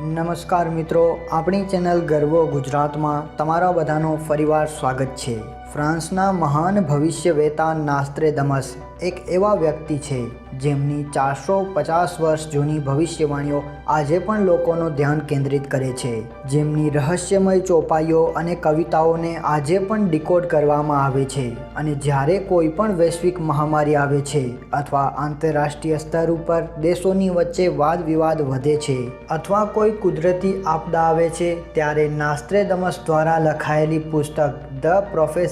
નમસ્કાર મિત્રો આપણી ચેનલ ગર્વો ગુજરાતમાં તમારા બધાનો ફરીવાર સ્વાગત છે. ફ્રાન્સના મહાન ભવિષ્યવેતા નાસ્ત્રેદમસ એક એવા વ્યક્તિ છે જેમની ચારસો પચાસ વર્ષ જૂની ભવિષ્યવાણીઓ આજે પણ લોકોનું ધ્યાન કેન્દ્રિત કરે છે. જેમની રહસ્યમય ચોપાઈઓ અને કવિતાઓને આજે પણ ડિકોડ કરવામાં આવે છે અને જ્યારે કોઈ પણ વૈશ્વિક મહામારી આવે છે અથવા આંતરરાષ્ટ્રીય સ્તર ઉપર દેશોની વચ્ચે વાદ વિવાદ વધે છે અથવા કોઈ કુદરતી આપદા આવે છે, ત્યારે નાસ્ત્રેદમસ દ્વારા લખાયેલી પુસ્તક ધ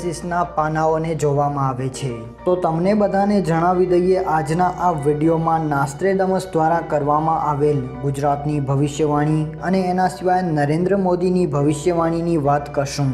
પ્રોફેસિસના પાનાઓને જોવામાં આવે છે. તો તમને બધાને જણાવી દઈએ, આજના આ વિડીયોમાં નાસ્ત્રેદમસ દ્વારા કરવામાં આવેલ ગુજરાતની ભવિષ્યવાણી અને એના સિવાય નરેન્દ્ર મોદીની ભવિષ્યવાણીની વાત કરશું.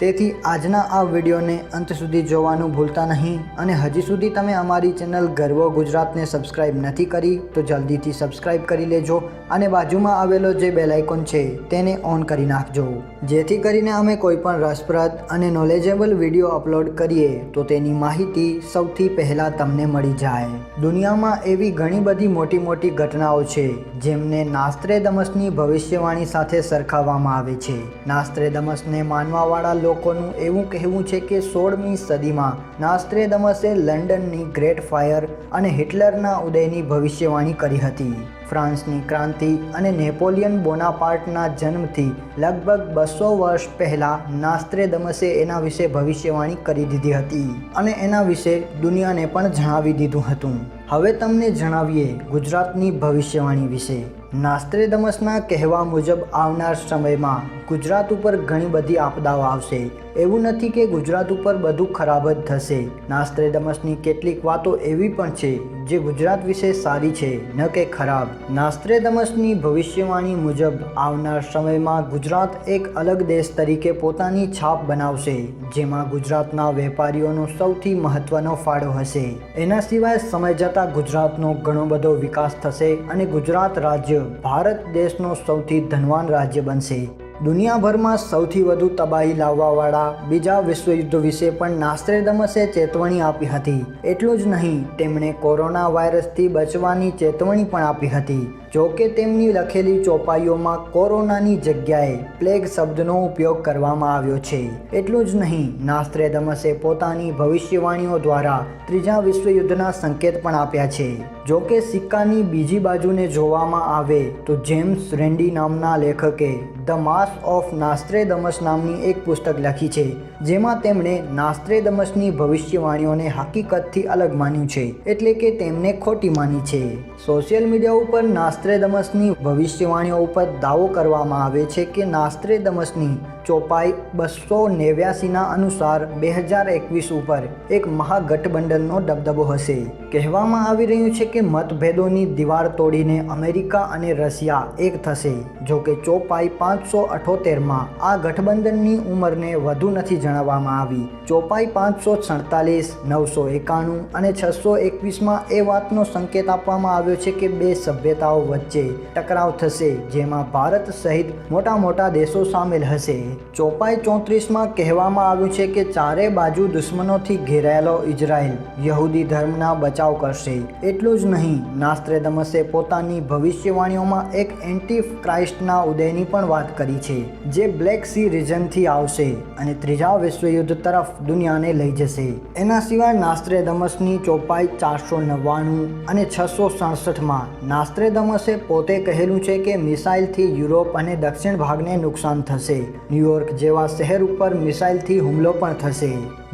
તેથી આજના આ વિડીયોને અંત સુધી જોવાનું ભૂલતા નહીં અને હજી સુધી તમે અમારી ચેનલ ગર્વ ગુજરાતને સબસ્ક્રાઇબ નથી કરી તો જલ્દીથી સબસ્ક્રાઇબ કરી લેજો અને બાજુમાં આવેલો જે બેલ આઇકોન છે તેને ઓન કરી નાખજો. જેથી કરીને અમે કોઈપણ રસપ્રદ અને નોલેજેબલ વીડિયો અપલોડ કરીએ તો તેની માહિતી સૌથી પહેલાં તમને મળી જાય. દુનિયામાં એવી ઘણી બધી મોટી મોટી ઘટનાઓ છે જેમને નાસ્ત્રેદમસની ભવિષ્યવાણી સાથે સરખાવવામાં આવે છે. નાસ્ત્રેદમસને માનવાવાળા લોકોનું એવું કહેવું છે કે સોળમી સદીમાં નાસ્ત્રેદમસે લંડનની ગ્રેટ ફાયર અને હિટલરના ઉદયની ભવિષ્યવાણી કરી હતી. ફ્રાન્સની ક્રાંતિ અને નેપોલિયન બોનાપાર્ટના જન્મથી લગભગ બસો વર્ષ પહેલાં નાસ્ત્રેદમસે એના વિશે ભવિષ્યવાણી કરી દીધી હતી અને એના વિશે દુનિયાને પણ જણાવી દીધું હતું. હવે તમને જણાવીએ ગુજરાતની ભવિષ્યવાણી વિશે. નાસ્ત્રેદમસના કહેવા મુજબ આવનાર સમયમાં ગુજરાત ઉપર ઘણી બધી આપદાઓ આવશે. એવું નથી કે ગુજરાત ઉપર બધું ખરાબ જ થશે. નાસ્ત્રેદમસની કેટલીક વાતો એવી પણ છે જે ગુજરાત વિશે સારી છે, ન કે ખરાબ. નાસ્ત્રેદમસની ભવિષ્યવાણી મુજબ આવનાર સમયમાં ગુજરાત એક અલગ દેશ તરીકે પોતાની છાપ બનાવશે, જેમાં ગુજરાતના વેપારીઓનો સૌથી મહત્વનો ફાળો હશે. એના સિવાય સમય જતાં ગુજરાતનો ઘણો બધો વિકાસ થશે અને ગુજરાત રાજ્ય ભારત દેશનો સૌથી ધનવાન રાજ્ય બનશે. દુનિયાભરમાં સૌથી વધુ તબાહી લાવવાવાળા બીજા વિશ્વયુદ્ધ વિશે પણ નાસ્ત્રેદમસે ચેતવણી આપી હતી. એટલું જ નહીં, તેમણે કોરોના વાયરસથી બચવાની ચેતવણી પણ આપી હતી. જો કે તેમની લખેલી ચોપાઈઓમાં કોરોનાની જગ્યાએ પ્લેગ શબ્દનો ઉપયોગ કરવામાં આવ્યો છે. એટલું જ નહીં નાસ્ત્રેદમસે પોતાની ભવિષ્યવાણીઓ દ્વારા ત્રીજા વિશ્વયુદ્ધના સંકેત પણ આપ્યા છે. જો કે સિક્કાની બીજી બાજુને જોવામાં આવે તો જેમ્સ રેન્ડી નામના લેખકે ધ માસ ઓફ નાસ્ત્રેદમસ નામની એક પુસ્તક લખી છે, જેમાં તેમણે નાસ્ત્રેદમસની ભવિષ્યવાણીઓને હકીકતથી અલગ માન્યું છે, એટલે કે તેમને ખોટી માની છે. સોશિયલ મીડિયા ઉપર નાસ્ત્રેદમસની ભવિષ્યવાણીઓ ઉપર દાવો કરવામાં આવે છે કે નાસ્ત્રેદમસની ચોપાઈ બસો નેવ્યાસીના અનુસાર બે હજાર એકવીસ ઉપર એક મહાગઠબંધનનો દબદબો હશે. કહેવામાં આવી રહ્યું છે કે મતભેદોની દિવાળ તોડીને અમેરિકા અને રશિયા એક થશે. જો કે ચોપાઈ પાંચસો અઠોતેરમાં આ ગઠબંધનની ઉંમરને વધુ નથી જણાવવામાં આવી. ચોપાઈ પાંચસો સડતાલીસ નવસો એકાણું અને છસો એકવીસમાં એ વાતનો સંકેત આપવામાં આવ્યો છે કે બે સભ્યતાઓ વચ્ચે ટકરાવ થશે, જેમાં ભારત સહિત મોટા મોટા દેશો સામેલ હશે. ચોપાઈ ચોત્રીસમાં કહેવામાં આવ્યું છે કે ચારે બાજુ દુશ્મનોથી ઘેરાયેલો ઇઝરાયલ યહૂદી ધર્મના બચાવ કરશે. એટલું જ નહીં, નાસ્ત્રેદમસે પોતાની ભવિષ્યવાણીઓમાં એક એન્ટી ક્રાઇસ્ટના ઉદયની પણ વાત કરી છે, જે બ્લેક સી રિજનથી આવશે અને ત્રીજા વિશ્વયુદ્ધ તરફ દુનિયાને લઈ જશે. એના સિવાય નાસ્ત્રેદમસની ચોપાઈ ચારસો નવ્વાણું અને છસો સડસઠમાં નાસ્ત્રેદમસે પોતે કહેલું છે કે મિસાઇલથી યુરોપ અને દક્ષિણ ભાગને નુકસાન થશે. ન્યુયોર્ક જેવા શહેર ઉપર મિસાઇલથી હુમલો પણ થશે.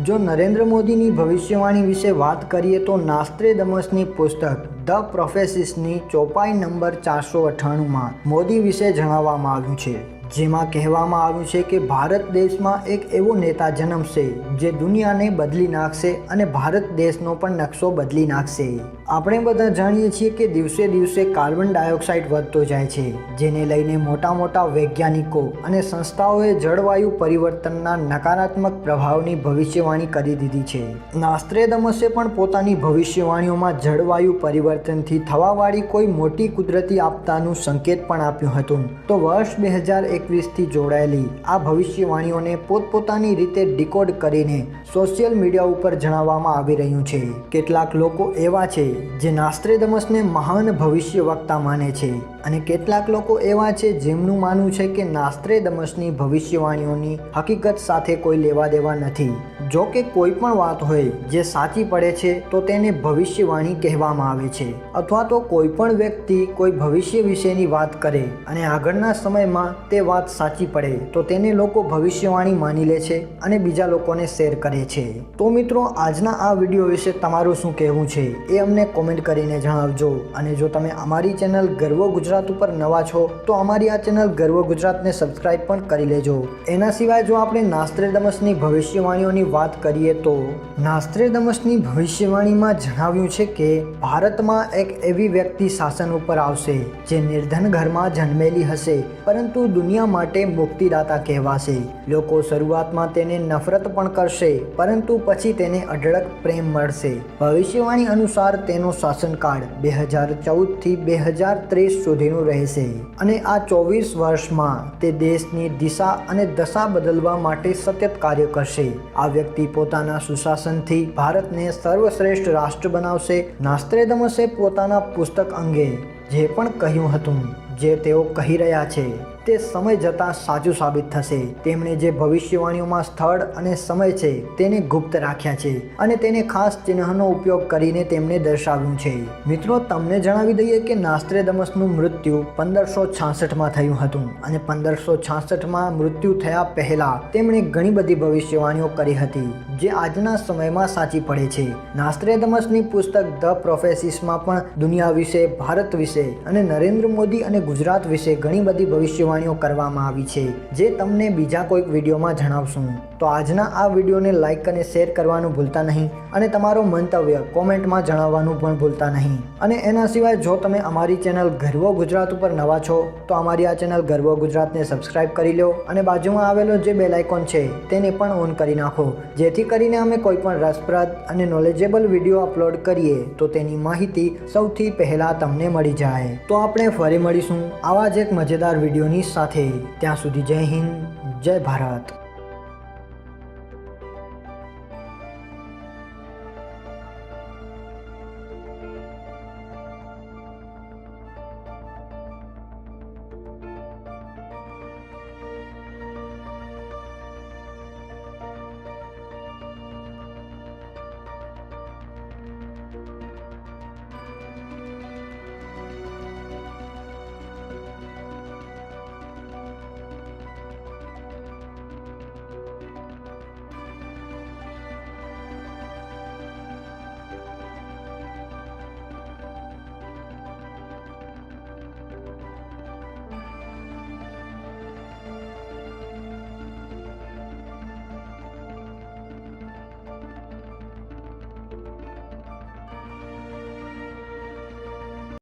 જો નરેન્દ્ર મોદીની ભવિષ્યવાણી વિશે વાત કરીએ તો નાસ્ત્રેદમસની પુસ્તક ધ પ્રોફેસિસની ચોપાઈ નંબર ચારસો અઠ્ઠાણુંમાં મોદી વિશે જણાવવામાં આવ્યું છે. જેમાં કહેવામાં આવ્યું છે કે ભારત દેશમાં એક એવો નેતા જન્મશે જે દુનિયાને બદલી નાખશે અને ભારત દેશનો પણ નકશો બદલી નાખશે. આપણે બધા જાણીએ છીએ કે દિવસે દિવસે કાર્બન ડાયોક્સાઇડ વધતો જાય છે, જેને લઈને મોટા મોટા વૈજ્ઞાનિકો અને સંસ્થાઓએ જળવાયુ પરિવર્તનના નકારાત્મક પ્રભાવની ભવિષ્યવાણી કરી દીધી છે. નાસ્ત્રેદમસે પણ પોતાની ભવિષ્યવાણીઓમાં જળવાયુ પરિવર્તનથી થવાવાળી કોઈ મોટી કુદરતી આપતાનું સંકેત પણ આપ્યું હતું. તો વર્ષ બે હજાર એકવીસથી જોડાયેલી આ ભવિષ્યવાણીઓને પોતપોતાની રીતે ડિકોડ કરીને સોશિયલ મીડિયા ઉપર જણાવવામાં આવી રહ્યું છે. કેટલાક લોકો એવા છે જે નાસ્ત્રેદમસને મહાન ભવિષ્ય વક્તા માને છે. અને કેટલાક લોકો એવા છે જેમનું માનવું છે કે નાસ્ત્રે દમશની ભવિષ્યવાણીઓની હકીકત સાથે કોઈ લેવા દેવા નથી. જો કે કોઈ પણ વાત હોય જે સાચી પડે છે, તો તેને ભવિષ્યવાણી કહેવામાં આવે છે. અથવા તો કોઈ પણ વ્યક્તિ કોઈ ભવિષ્ય વિશેની વાત કરે અને આગળના સમયમાં તે વાત સાચી પડે, તો તેને લોકો ભવિષ્યવાણી માની લે છે અને બીજા લોકોને શેર કરે છે. તો મિત્રો, આજના આ વીડિયો વિશે તમારું શું કહેવું છે એ અમને કોમેન્ટ કરીને જણાવજો. અને જો તમે અમારી ચેનલ ગર્વ ગુજરાત ઉપર નવા છો, તો અમારી આ ચેનલ ગર્વ ગુજરાતને સબસ્ક્રાઇબ પણ કરી લેજો. એના સિવાય જો આપણે નાસ્ત્રેદમસની ભવિષ્યવાણીઓની વાત કરીએ તો નાસ્ત્રેદમસની ભવિષ્યવાણીમાં જણાવ્યું છે કે, ભારતમાં એક એવી વ્યક્તિ શાસન ઉપર આવશે, જે નિર્ધન ઘરમાં જન્મેલી હશે, પરંતુ દુનિયા માટે મુક્તિદાતા કહેવાશે. લોકો શરૂઆતમાં તેને નફરત પણ કરશે, પરંતુ પછી તેને અઢળક પ્રેમ મળશે. ભવિષ્યવાણી અનુસાર તેનો શાસનકાળ બે હજાર ચૌદથી બે હજાર ત્રીસ સુધીનું રહેશે. અને આ ચોવીસ વર્ષમાં તે દેશની દિશા અને દશા બદલવા માટે સતત કાર્ય કરશે. આ વ્યક્તિ પોતાના સુશાસનથી ભારતને સર્વશ્રેષ્ઠ રાષ્ટ્ર બનાવશે. નાસ્ત્રેદમસે પોતાના પુસ્તક અંગે, જે પણ કહ્યું હતું, જે તેઓ કહી રહ્યા છે. તે સમય જતાં સાચું સાબિત થશે. તેમણે જે ભવિષ્યવાણીઓમાં સ્થળ અને સમય છે તેને ગુપ્ત રાખ્યા છે અને તેને ખાસ ચિહ્નનો ઉપયોગ કરીને તેમણે દર્શાવ્યું છે. મિત્રો, તમને જણાવી દઈએ કે નાસ્ત્રેદમસનું મૃત્યુ પંદરસો છાસઠમાં થયું હતું અને પંદરસો છાસઠમાં મૃત્યુ થયા પહેલા તેમણે ઘણી બધી ભવિષ્યવાણીઓ કરી હતી, જે આજના સમયમાં સાચી પડે છે. નાસ્ત્રેદમસની પુસ્તક ધ પ્રોફેસિસમાં પણ દુનિયા વિશે, ભારત વિશે અને નરેન્દ્ર મોદી અને ગુજરાત વિશે ઘણી બધી ભવિષ્યવાણીઓ કરવામાં આવી છે, જે તમને બીજા કોઈક વિડીયોમાં જણાવશું. તો આજના આ વિડીયોને લાઇક અને શેર કરવાનું ભૂલતા નહીં અને તમારો મંતવ્ય કોમેન્ટમાં જણાવવાનું પણ ભૂલતા નહીં. અને એના સિવાય જો તમે અમારી ચેનલ ગર્વ ગુજરાત ઉપર નવા છો, તો અમારી આ ચેનલ ગર્વ ગુજરાતને સબસ્ક્રાઇબ કરી લો અને બાજુમાં આવેલો જે બેલ આઇકોન છે, તેને પણ ઓન કરી નાખો. જેથી કરીને અમે કોઈ પણ રસપ્રદ અને નોલેજેબલ વીડિયો અપલોડ કરીએ, તો તેની માહિતી સૌથી પહેલાં તમને મળી જાય. તો આપણે ફરી મળીશું આવા જ એક મજેદાર વિડીયોની સાથે ત્યાં સુધી જય હિન્દ જય ભારત.